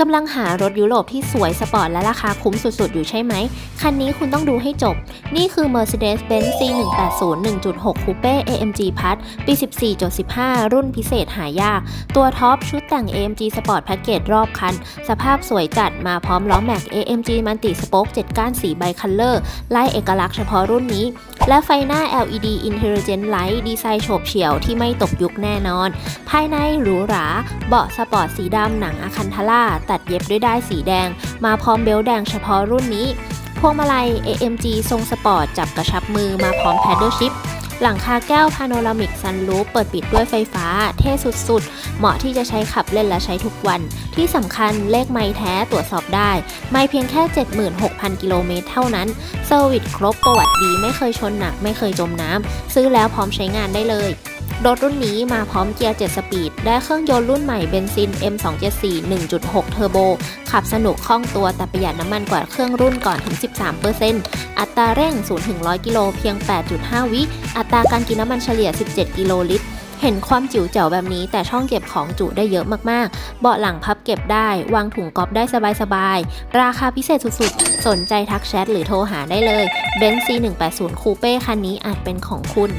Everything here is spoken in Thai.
กำลังหารถยุโรปที่สวยสปอร์ตและราคาคุ้มสุดๆ อยู่ใช่ไหม คันนี้คุณต้องดูให้จบ นี่คือ Mercedes-Benz C180 1.6 Coupe AMG Plus ปี 14.15 รุ่นพิเศษหายาก ตัวท็อปชุดแต่ง AMG Sport Package รอบคัน สภาพสวยจัดมาพร้อมล้อแม็ก AMG Multi Spoke 7 ก้านสีใบคัลเลอร์ไล่เอกลักษณ์เฉพาะรุ่นนี้ และไฟหน้า LED Intelligent Light ดีไซน์โฉบเฉี่ยวที่ไม่ตกยุคแน่นอน ภายในหรูหรา เบาะสปอร์ตสีดำหนังอะคันทาร่าตัดเย็บด้วยด้ายสีแดง มาพร้อมเบลต์แดงเฉพาะรุ่นนี้ พวงมาลัย AMG ทรงสปอร์ตจับกระชับมือมาพร้อมแพดเดิลชิพหลังคาแก้วพาโนรามิกซันรูฟเปิดปิดด้วยไฟฟ้า เท่สุดๆ เหมาะที่จะใช้ขับเล่นและใช้ทุกวัน ที่สำคัญเลขไม้แท้ตรวจสอบได้ ไม่เพียงแค่ 76,000 กิโลเมตรเท่านั้นเซอร์วิสครบประวัติดีไม่เคยชนหนักไม่เคยจมน้ำซื้อแล้วพร้อมใช้งานได้เลย รถรุ่นนี้มาพร้อมเกียร์ 7 สปีดได้เครื่องยนต์รุ่นใหม่เบนซิน M274 1.6 เทอร์โบ ขับสนุกคล่องตัวแต่ประหยัดน้ำมันกว่าเครื่องรุ่นก่อนถึง 13%อัตราเร่ง 0-100 กิโลเพียง 8.5 วิ อัตราการกินน้ำมันเฉลี่ย 17 กิโลลิตรเห็นความจิ๋วแจ๋วแบบนี้แต่ช่องเก็บของจุได้เยอะมากๆ เบาะหลังพับเก็บได้ วางถุงก๊อฟได้สบายๆ ราคาพิเศษสุดๆ สนใจทักแชทหรือโทรหาได้เลยเบนซ์ C180 คูเป้คันนี้อาจเป็นของคุณ